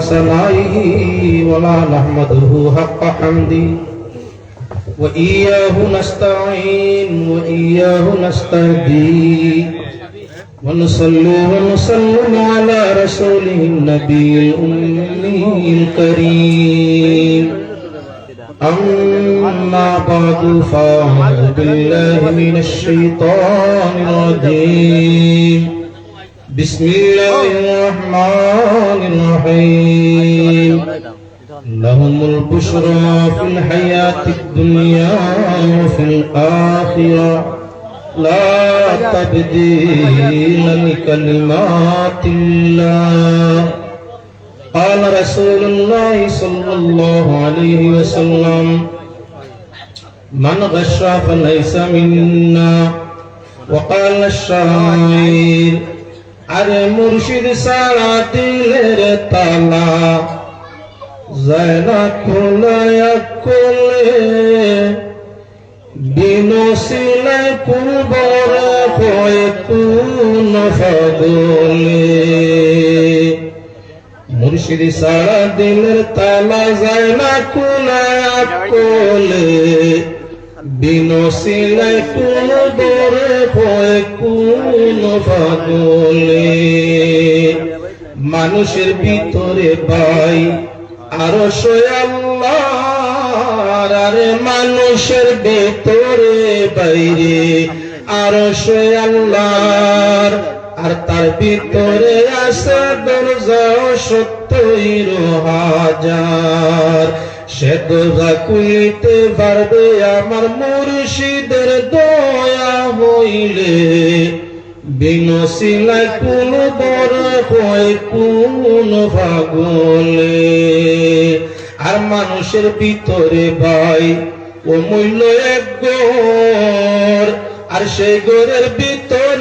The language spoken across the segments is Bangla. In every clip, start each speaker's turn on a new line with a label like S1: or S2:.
S1: سمائه ولا نحمده حق حمده وإياه نستعين وإياه نستهدي. ونصلي ونسلم على رسوله النبي الأمي الكريم. أما بعد فأعوذ بالله من الشيطان الرجيم. بسم الله الرحمن الرحيم. لهم البشرى في الحياة الدنيا وفي الآخرة. لا تبديل لكلمات الله. قال رسول الله صلى الله عليه وسلم من غش فليس منا. وقال الشاعر আরে মুর্শিদ সারা দিলের তালা যায় না খোলায়া কোলে বিনসিলাই কুবর হয়ে কোন ফাগলে মুর্শিদ সারা দিলের তালা যায় না খোলায়া কোলে বিনসিলাই কোন বরে হয়ে কোন ফাগলে মানুষের ভিতরে পাই আরও আল্লাহর আরে মানুষের ভিতরে বাইরে আরও আল্লাহর আর তার ভিতরে আছে দরজা সত্তর হাজার সে দরজা খুলিতে পারবে আমার মুর্শিদের দয়া হইলে। বিনশিলায় কোন বড় হয় কোন ভাগলে। আর মানুষের ভিতরে ভাই ও মূল্য এক গড়। আর সেই গড়ের ভিতরে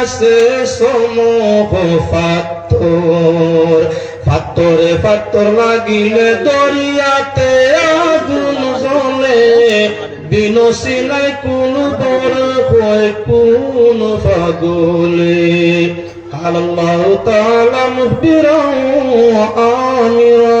S1: আসে সমূহ ফাত্তর। ফাত্তরে ফাত্তর লাগিলে দরিয়াতে আগুন জলে বিনসি কোন বড় হয় কোন ফাগলে আল্লাহ তালা মুহবিরাও আমিরা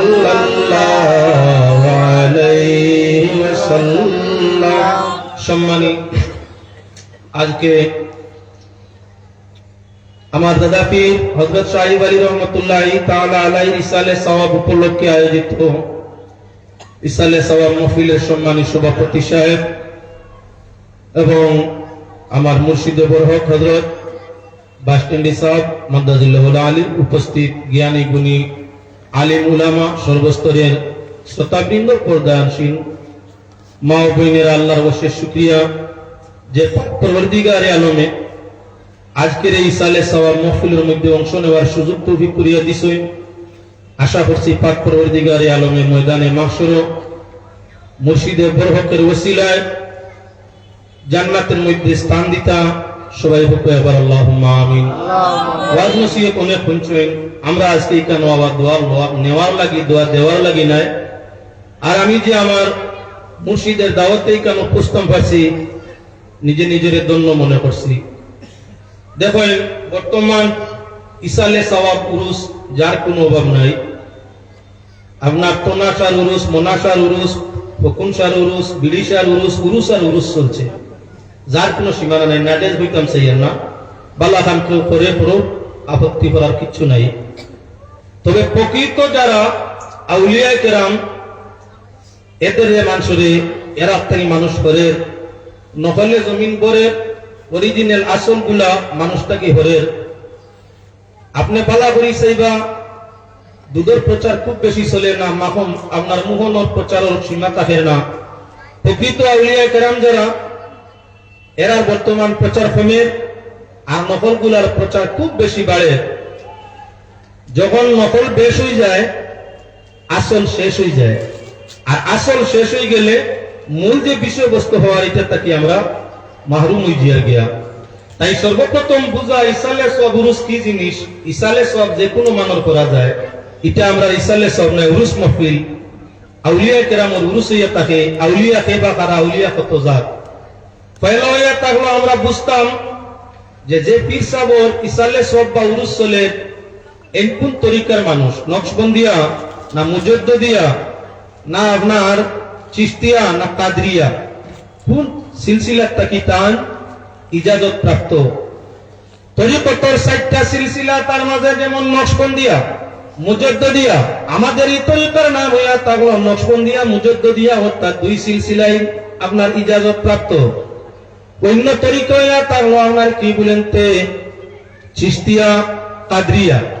S1: সম্মানী। আজকে আমার দাদা পীর হজরত সাহিব আলী রহমতুল্লাহ তাআলা আলাই ইসালে সওয়াব উপলক্ষে আয়োজিত ইসালে সওয়াব মহফিলের সম্মানী সভাপতি সাহেব এবং আমার মুর্শিদ বরহক হজরত বাসটেন্ডি সাহেব মাদ্দাজুল্লাহ আলী উপস্থিত জ্ঞানী গুণী আলিম উলামা সর্বস্তরের শ্রোতাবৃন্দ পর্দানসীন মা ও বোনের আল্লাহর অশেষ শুক্রিয়া যে পরবর্তীকারে আলমে আজকের এই সালে সওয়াব মহফিলের মধ্যে অংশ নেওয়ার সুযোগ তৌফিক করিয়া দিছই আশা করছি পাক পরবর্তীকারে আলমে ময়দানে মাসর মুর্শিদে বরহকের ওসিলায় জান্নাতের মধ্যে স্থান দিতা। সবাই হোক এবার আল্লাহ আমিন। ওয়াজ নসিহত অনেক শুনছেন। আমরা আজকে এখানে আবার দোয়া নেওয়ার লাগি দোয়া দেওয়ার লাগি নাই। আর আমি যে আমার মুর্শিদের দাওয়াতেই কেন পুস্তম পাচ্ছি নিজে নিজের দন্য মনে করছি। দেখেন বর্তমান ইসালে সওয়াব উরুস, যার কোনো অভাব নাই। আপনার তোনাশার উরুস, মোনাশার উরুস, ফকুনশার উরুস, বিড়িশার উরুস উরুস আর উরুস চলছে। যার কোনো সীমানা নাই নাডেজ বইতাম সেই না। বালা খান কেউ করে পড়ো, আপত্তি করার কিচ্ছু নাই। তবে প্রকৃত যারা আউলিয়া কেরাম এদের মানুষরে এরা থেকে মানুষ করে, নকলে জমিন করে অরিজিনাল আসলগুলা মানুষটাকে হরের আপনি পালা করি সেইবা, দুধের প্রচার খুব বেশি চলে না, মাখন আপনার মোহনের প্রচারের সীমা থাকে না। প্রকৃত আউলিয়া কেরাম যারা এরা বর্তমান প্রচার কমে আর নকলগুলার প্রচার খুব বেশি বাড়ে। যখন নকল বেশ হয়ে যায়, আসল শেষ হয়ে যায়। আর আসল শেষ হয়ে গেলে মূল যে বিষয়বস্তু হওয়ার, এটা তাকে আমরা মাহরুম হয়ে জিয়া গিয়া। তাই সর্বপ্রথম বুঝা ইসালে সব উরুস কি জিনিস? ইসালে সব যে কোনো মানর করা যায়। এটা আমরা ইসালে সব নয়, উরুস মহফিল। আউলিয়া কেরামর উরুস হইয়া থাকে, আউলিয়া কে বা কারা, আউলিয়া কত জাত। পয়লা হইয়া থাকল আমরা বুঝতাম যে যে পীর সাবর ইসালে সব বা উরুস চলে এই কোন তরিকার মানুষ। নকশবন্দিয়া না মুজদ্দিয়া না আপনার চিস্তিয়া না কাদরিয়া। কোন সিলসিলার তাকি তান ইজাজত প্রাপ্ত। তরিকতর সাইটটা সিলসিলা, তার মাঝে যেমন নকশবন্দিয়া মুজদ্দিয়া আমাদের এই তরিকার নাম হইয়া থাকল নকশবন্দিয়া মুজদ্দিয়া অর্থাৎ দুই সিলসিলাই আপনার ইজাজত প্রাপ্ত। অন্য তরিকা হইয়া থাকল আপনার কি বলেন তে? চিস্তিয়া কাদরিয়া।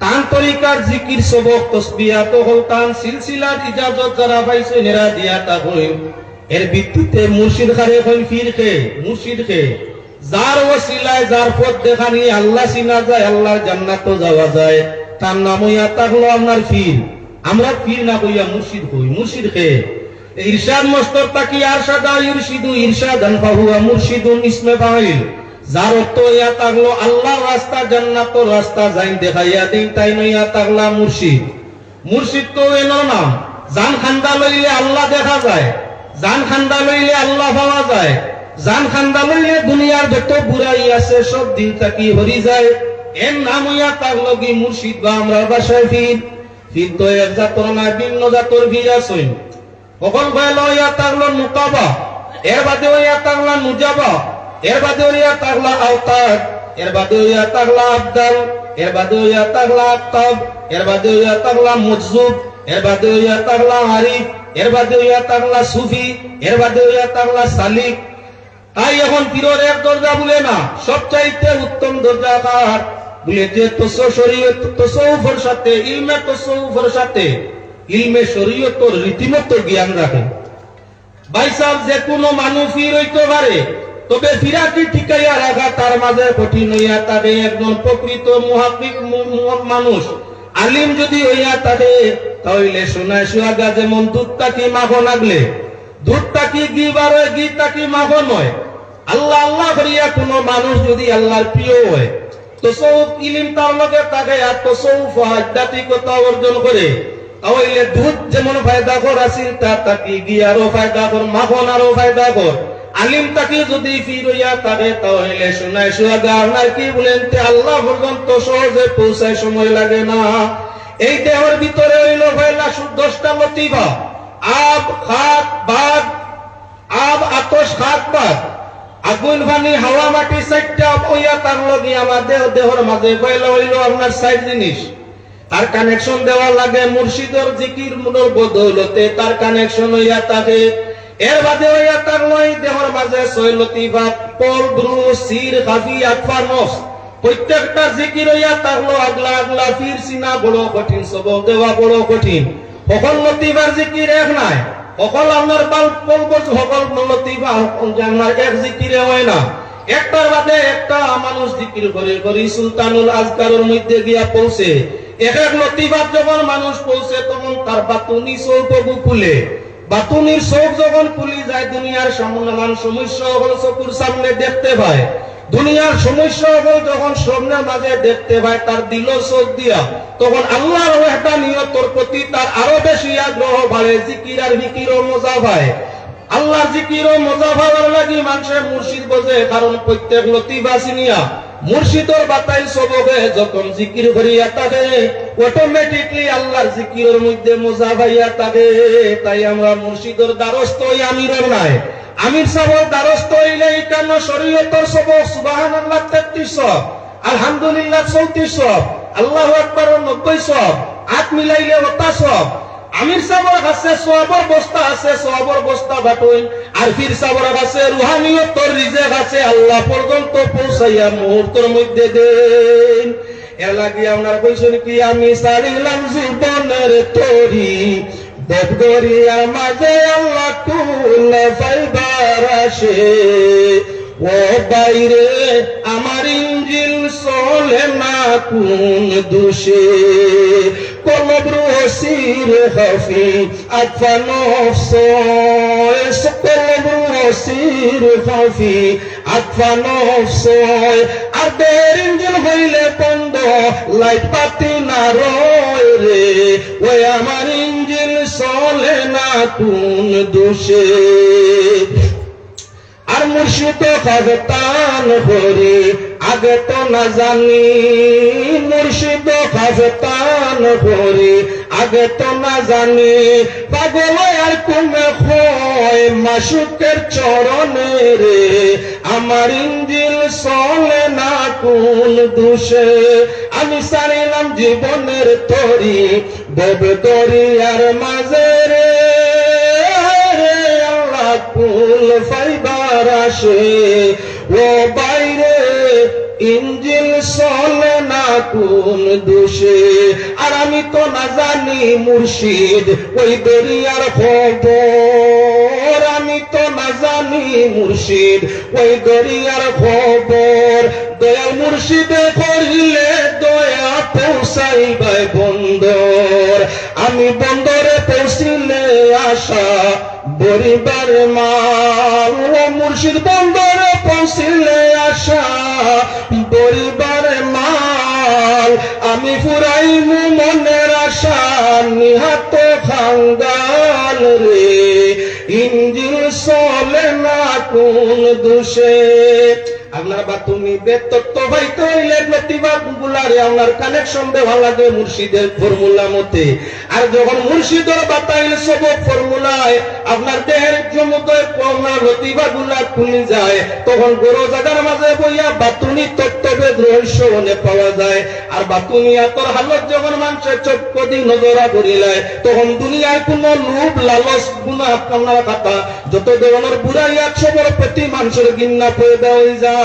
S1: তান তরিকার জিকির সবক তসবিয়া তো হল তান সিলসিলার ইজাজত যারা পাইছে হেরা দিয়া তা হইন এর ভিত্তিতে মুর্শিদ খারে হইন ফির খে মুর্শিদ খে যার ওসিলায় যার পথ আল্লাহ চিনা যায়, আল্লাহর জান্নাত যাওয়া যায়। তার নাম হইয়া আপনার ফির। আমরা না হইয়া মুর্শিদ হই। মুর্শিদ খে মস্তর তাকি মুর্শিদুন ইসমে যার অর্থ ইয়া থাকল আল্লাহ রাস্তা জান্নাতর রাস্তা যাইন দেখাইয়া দিন তাই নইয়া থাকলা মুর্শিদ মুর্শিদ তো এনো নাম। জান খান্দা লইলে আল্লাহ দেখা যায়। জান খান্দা লইলে আল্লাহ পাওয়া যায়। জান খান্দা লইলে দুনিয়ার যত বুড়াই আছে সব দিন থাকি হরি যায়। এর নাম হইয়া থাকল কি মুর্শিদ বা আমরা বাসায় ফির ফির তো এক জাতর না ভিন্ন জাতর ভিড় আসইন কখন ভাইল হইয়া থাকল মুকাবা। এর বাদে হইয়া থাকলা মুজাবা। এর বাদে হইয়া থাকলা আওতার এর বাদে হইয়া থাকলা আবদাল, এর বাদে হইয়া থাকলা আত্তাব এর বাদে হইয়া থাকলা মজজুব এর বাদে হইয়া থাকলা আরিফ, এর বাদে হইয়া থাকলা সুফি, এর বাদে হইয়া থাকলা সালিক। তাই এখন পীরের এক দরজা বলে না, সবচাইতে উত্তম দরজা কার? বলে যে তোস শরীয়ত তসৌফের সাথে, ইলমে তসৌফের সাথে, ইলমে শরীয়তর রীতিমতো জ্ঞান রাখে। ভাই সাহেব যে কোনো মানুষ ফির হইতে পারে তবে ফিরাকি ঠিকাইয়া রাখা তার মাঝে কঠিন হইয়া তাদের একজন প্রকৃত মহাবিক মানুষ। আলিম যদি হইয়া তাদের তাহলে শোনায় সুয়াগা যেমন দুধ তাকি মাখন আগলে দুধ তাকি গি বারে গি তাকি মাখন নয়? আল্লাহ আল্লাহ করিয়া কোন মানুষ যদি আল্লাহর প্রিয় হয় তো তসৌফ ইলিম তার লগে তাকে আর তসৌফ আধ্যাত্মিকতা অর্জন করে, তাহলে দুধ যেমন ফায়দা কর আসিল তার তাকে গি আরও ফায়দা কর মাখন আরও ফায়দা কর। আলিম তাকে যদি ফিরইয়া তাকে তাহলে শোনায় সুয়াগা আপনার কি বলেন আল্লাহ পর্যন্ত সহজে পৌঁছায় সময় লাগে না। এই দেহের ভিতরে হইল ভাইলা দশটা লতিবা আব, খাত বাদ আব, আতস, খাত বাদ আগুন পানি হাওয়া, মাটি চারটা ওইয়া তার লগে আমার দেহ, দেহর মাঝে পয়লা হইল আপনার সাইড জিনিস। তার কানেকশন দেওয়া লাগে মুর্শিদর জিকির মুনোর বদৌলতে। তার কানেকশন হইয়া থাকে এর বাদে হইয়া তার লই দেহর মাঝে সৈলতি বা পল, ব্রু সির হাফি আকফা নস প্রত্যেকটা জিকির হইয়া থাকল আগলা আগলা ফির সিনা বড় কঠিন সবক দেওয়া বড় কঠিন। সকল লতিবার জিকির এক নাই। সকল আপনার বাল পলব সকল লতিবা আপনার এক জিকিরে হয় না। একটার বাদে একটা মানুষ জিকির করে, করি সুলতানুল আজকারের মধ্যে গিয়া পৌঁছে। এক এক লতিবার যখন মানুষ পৌঁছে, তখন তার বাতুনি চৌকবু খুলে। বাতুনির চোখ যখন খুলি যায়, দুনিয়ার সামনামান সমস্যা হল চকুর সামনে দেখতে পায়। দুনিয়ার সমস্যা হল যখন স্বপ্নের মাঝে দেখতে পায়, তার দিল চোখ দিয়া। তখন আল্লাহর একটা নিয়তর প্রতি তার আরও বেশি আগ্রহ বাড়ে, জিকির আর বিকির মজা পায়। আল্লাহ জিকির ও মজা পাওয়ার লাগি মানুষের মুর্শিদ বোঝে, কারণ প্রত্যেক লতিবা চিনিয়া মুর্শিদর বাতাই সবকে যখন জিকির করিয়া থাকে অটোমেটিকলি আল্লাহর জিকিরের মধ্যে মজা পাইয়া থাকে তাই আমরা মুর্শিদর দ্বারস্থ আমিরের নাই। আমির সাহেব দ্বারস্থ হইলে কেন শরীয়তর সবক সুবাহান আল্লাহ তেত্রিশ আলহামদুলিল্লাহ চৌত্রিশ আল্লাহ আকবর নব্বই সব আট মিলাইলে ওটা সব আমির সাবর কাছে সবর বস্তা আছে সবর বস্তা বাটুই। আর ফির সাবর কাছে রুহানিয়তর রিজেক আছে, আল্লাহ পর্যন্ত পৌঁছাইয়া মুহূর্তের মধ্যে দেন। এর লাগি আপনার কইছেন কি, আমি সারিলাম জীবনের তরি দেবগরিয়ার মাঝে আল্লাহ তুলে ফাইবার আসে। ও বাইরে, আমার ইঞ্জিন চলে না কোন দোষে। কলব রসির হফি আতফান অফসোস কলব রসির হফি আতফান অফসোস আর দের ইঞ্জিন হইলে বন্ধ, লাইট পাতি না রয় রে। ওই আমার ইঞ্জিন চলে না কোন দোষে। আর মুর্শিদ খাজতান করে আগে তো না জানি। মুর্শিদ খাজতান করে আগে তো না জানি। পাগল আর কুমে হয় মাসুকের চরণে রে। আমার ইঞ্জিল চলে না কোন দোষে। আমি সারিলাম জীবনের তরি দেবে দরিয়ার মাঝে রে। আল্লাহ, কুল ফাইবার আসে। ও বাইরে ইঞ্জিল চলে না কোন দোষে আর আমি তো না জানি মুর্শিদ, ওই দরিয়ার খবর। আমি তো না জানি মুর্শিদ, ওই দরিয়ার খবর। দয়াল মুর্শিদে করলে দয়া পৌঁছাইবাই বন্দর। আমি বন্দরে পৌঁছিলে আশা বরিবার মাল। ও মুর্শিদ বন্দরে পৌঁছিলে আশা বলবার মাল। আমি ফুরাই মনের আশা, নিহাত খাঙ্গাল রে। ইঞ্জিল চলে না কোন দোষে। প্রতিভা গুলারে আপনার কানেকশন দেওয়া লাগে মুর্শিদের ফর্মুলা মতে। আর যখন বাতাইল সব ফর্মুলায় আপনার দেহের প্রতিভা খুলে যায়, তখন বড় জায়গার মাঝে বইয়া বাতুনি রহস্য মনে পাওয়া যায়। আর বাতুনি এতর হালত যখন মানুষের চক্ষ দি নজরা করিলায় তখন দুনিয়ার কোন লোভ, লালস গুণা আপনার খাতা যত ধরনের বুড়াইয়া সবর প্রতি মানুষের গিন্না পেয়ে দেওয়া যায়।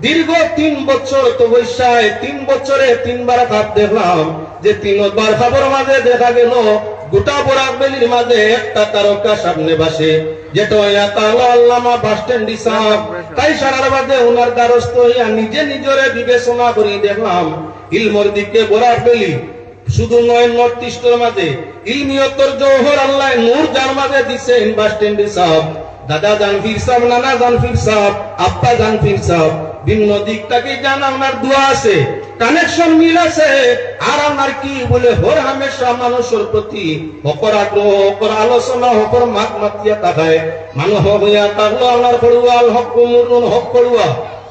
S1: দীর্ঘ তিন বছর তো বৈশায় তিন বছরে তিনবার খাপ দেখলাম যে তিনবার খাবার মাঝে দেখা গেল, গোটা বরাক বেলির মাঝে একটা তারকা সামনে বাসে আল্লামা বাস সারার বাদে বিবেচনা করি দেখলাম বেলি, শুধু নয় নর্থ আল্লাহ যার বাস দাদা জানফির সাহেব, নানা জানফির সাহেব, আব্বা জানফির সাহেব। ভিন্ন দিকটাকে জান আপনার দোয়া আছে? কানেকশন মিল আছে? আর আপনার কি বলে, হর হামেশা মানুষের প্রতি হকর আগ্রহ, হকর আলোচনা, হকর মাত মাতিয়া তাকায় মানুষ হইয়া তাহলে আপনার পড়ুয়াল হক মুরুন হক পড়ুয়া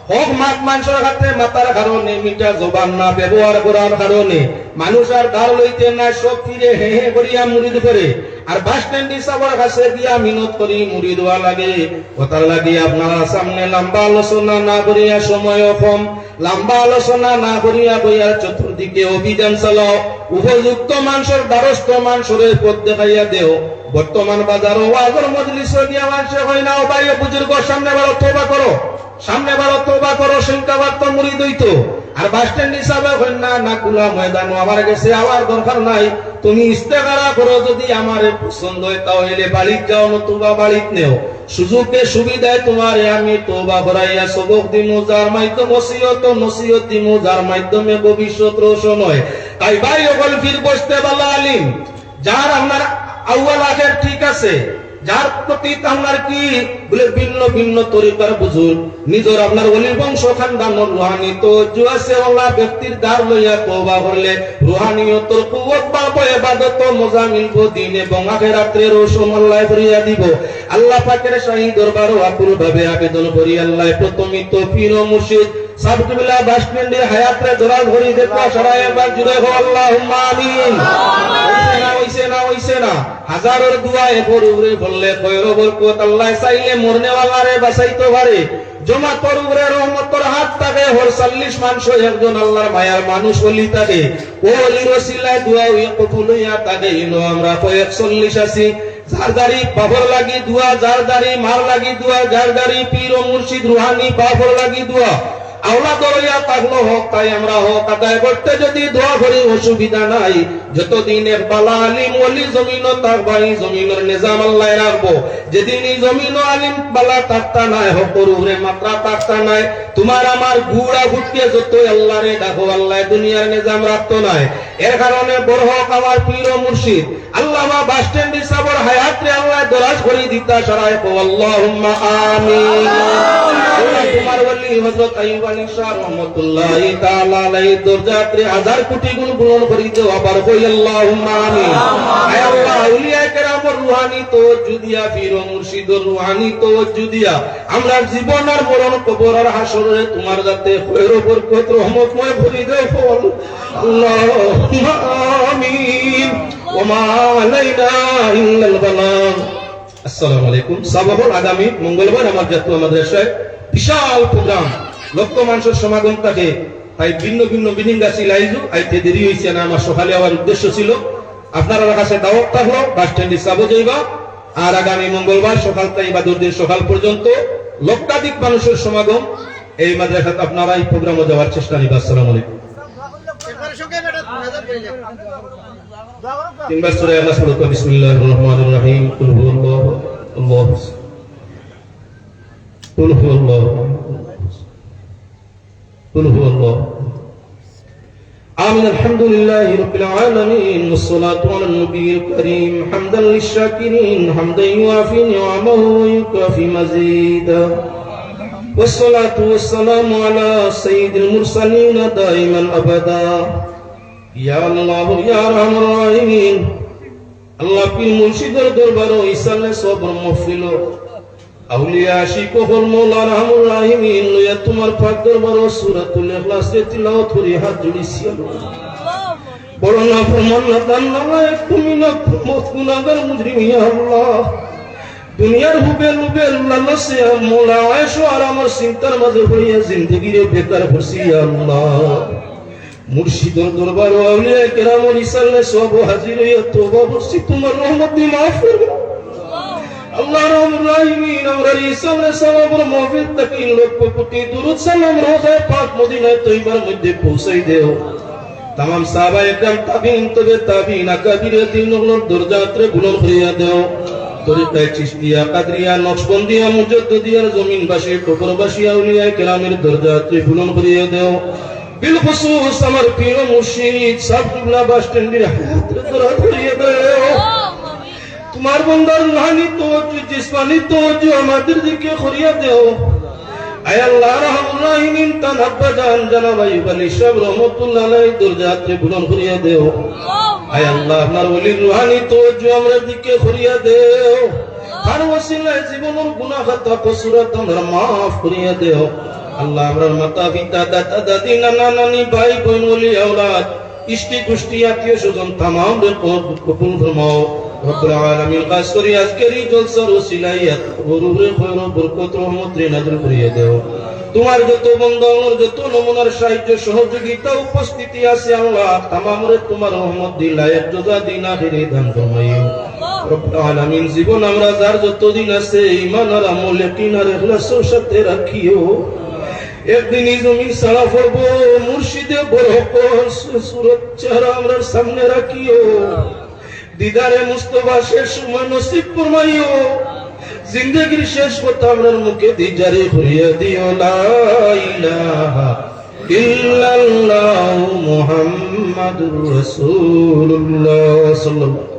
S1: হক মাত মানুষের হাতে মাতার কারণে মিটা জবান না ব্যবহার করার কারণে মানুষ আর ধার লইতে না সব ফিরে হে হে করিয়া মুড়িদ করে আর বাস স্ট্যান্ড হিসাবের কাছে দিয়া মিনত করি মুড়ি দেওয়া লাগে। কথার লাগে আপনারা সামনে লম্বা আলোচনা না করিয়া সময় কম লম্বা আলোচনা না করিয়া বইয়ার চতুর্দিকে অভিযান চালাও উপযুক্ত মানুষের দ্বারস্থ মানুষের পথ দেখাইয়া দেও। বর্তমান বাজার ওয়াজর মজলিস দিয়া মানুষে হয় না ও বাইরে বুজুর্গ সামনে বারো তোবা করো সামনে বারো, তোবা করো সংখ্যাবাদ তো মুড়ি দইতো আর বাস স্ট্যান্ড হিসাবে হয় না না কুলা ময়দান আমার গেছে, আবার দরকার নাই। তুমি ইস্তেকারা করো, যদি আমার পছন্দ হয়, তাহলে বাড়িত যাও, নতুবা বাড়িত নেও। সুযোগে সুবিধায় তোমার আমি তোবা করাইয়া সবক দিমু, যার মাধ্যম নসিহত নসিহত দিমু, যার মাধ্যমে ভবিষ্যৎ রোশন হয়। তাই ভাই অকল ফির বসতে বলা আলিম। যার আপনার আউয়াল আখের ঠিক আছে যার প্রতি আপনার কি বলে ভিন্ন ভিন্ন তরিকার বুঝুন। নিজের আপনার অলির বংশ খানদানোর রুহানি তো আছে আল্লাহ ব্যক্তির দ্বার লইয়া তওবা করলে পাবো ইবাদত মজা দিন এবং আখিরাতের আল্লাহ করিয়া দিব। আল্লাহ পাকের শাহী দরবার আকুল ভাবে আবেদন করি, আল্লাহ প্রথমই তো পীর ও মুর্শিদ সাবকুবিল্লাহ বাস স্ট্যান্ডে হায়াতরে দরাল ধরি দেখো সরাই একবার জুড়ে হো আমিন। এরপর উপরে বললে বরকত, আল্লাহ চাইলে মরনে পারে। জমা তোর উপরে রহমতর হাত থাকে, হর চল্লিশ মানুষ একজন আল্লাহর মায়ার মানুষ হলি থাকে। ও অলির কবুল হইয়া ইনো আমরা কয়েক চল্লিশ আছি। লাগি দুয়া, যার দাড়ি মার লাগি দুয়া, যার দাড়ি পীর ও মুর্শিদ রুহানি বাবর লাগি দুয়া। আওলা দরিয়া থাকল হোক তাই আমরা হোক। আদায় করতে যদি দোয়া করি অসুবিধা নাই যতদিন এক বালা আলিম, ওলি জমিন জমিনের নিজাম আল্লাহ রাখব। যেদিন জমিন আলিম নাই হোক করুরে মাত্রা নাই, তোমার আমার গুড়া যত আল্লাহ রে ডাকো, আল্লাহ দুনিয়ার নিজাম রাখতো নাই। এর কারণে বড় হোক আমার মুর্শিদ। আল্লাহ মা বাস স্ট্যান্ড আল্লাহ দরাজ করে দিতা সরাই কো, আল্লাহুম্মা আমিন। তোমার হাজার কোটি গুণ পূরণ করি দেও আবার আগামী মঙ্গলবার আমার জাতীয় মাদ্রাসায় বিশাল প্রোগ্রাম। লক্ষ মানুষের সমাগম থাকে তাই ভিন্ন ভিন্ন বিল্ডিং গাছি লাইজু আইতে দেরি হয়েছে না আমার সকালে আমার উদ্দেশ্য ছিল। আপনার কাছে দাওয়াত থাকল বাস স্ট্যান্ডে যাব যাইবা। আর আগামী মঙ্গলবার সকাল তাই বা দুদিন সকাল পর্যন্ত লক্ষাধিক মানুষের সমাগম। এই মাদ্রাসাতে আপনারা এই প্রোগ্রামে যাওয়ার চেষ্টা নিবা। আসসালামু আলাইকুম। তিনবার সূরা বিসমিল্লাহির রহমানির রহিম। কুল হুয়াল্লাহু আল্লাহু কুল হুয়াল্লাহু কুল হুয়াল্লাহু آمين الحمد لله رب العالمين والصلاة على النبي الكريم حمدا للشاكرين حمدا يوافي نعمه ويكافي مزيدا والصلاة والسلام على سيد المرسلين دائما أبدا ইয়া আল্লাহ ইয়া রহমান রহিম আল্লাহ পীর মুর্শিদের দরবার ও ইসালে সবর মহফিল আউলিয়া আশিক হল মৌলা রহমান লইয়া তোমার পাক দরবার ও সূরাতুল ইখলাস এ তিলাওয়াত করি দুনিয়ার হুবে লুবে আমার চিন্তার মাঝে হইয়া জিন্দগিরে বেকার মুর্শিদর দরবার সব হাজির তোমার রহমত দিয়ে মাফ করবে। আল্লাহ রহমুর রাহিমিন আমরা ইসালে সওয়াবর মাহফিল থেকে। লক্ষ কোটি মধ্যে পৌঁছাই দেও। তামাম সাহাবা তাবিন, তবে তাবিন আকাবিরে দিন হলোর দরজাত্রে বুলন করিয়া দেও। তরিকায় চিস্তিয়া, কাদরিয়া, নকশবন্দিয়া মুজদ্দিয়ার জমিনবাসী কবরবাসী আউলিয়া কেরামের দরজাত্রে বুলন করিয়া দেও। বিলখুসুস, আমার প্রিয় মুর্শিদ সাবকুবলা বাস স্ট্যান্ডের হায়াতের তোরা ধরিয়ে দেও। তোমার বন্দার রুহানি তো জিসমানি তো আমাদের দিকে খরিয়া দেও। আত্মীয় স্বজন ফরমাও। রব্বুল তোমার যত বন্ধনের যত নমুনার সাহায্য, সহযোগিতা, উপস্থিতি আছে, আল্লাহ তামামরে তোমার রহমত দিলা এক জোজা দিন দান আলামিন, জীবন আমরা যার যতদিন আছে ঈমান আর আমল ইয়াকিন আর সাথে রাখিও। একদিন জমি সারা পড়ব মুর্শিদে বড় সুরত, চেহারা আমরা সামনে রাখিও। দিদারে মুস্তফা শেষ সময় নসিব ফরমাইও। জিন্দগির শেষ কথা আপনার মুখে দিজারে হইয়া দিও লা ইলাহা ইল্লাল্লাহু মুহাম্মাদুর রাসূলুল্লাহ সাল্লাল্লাহু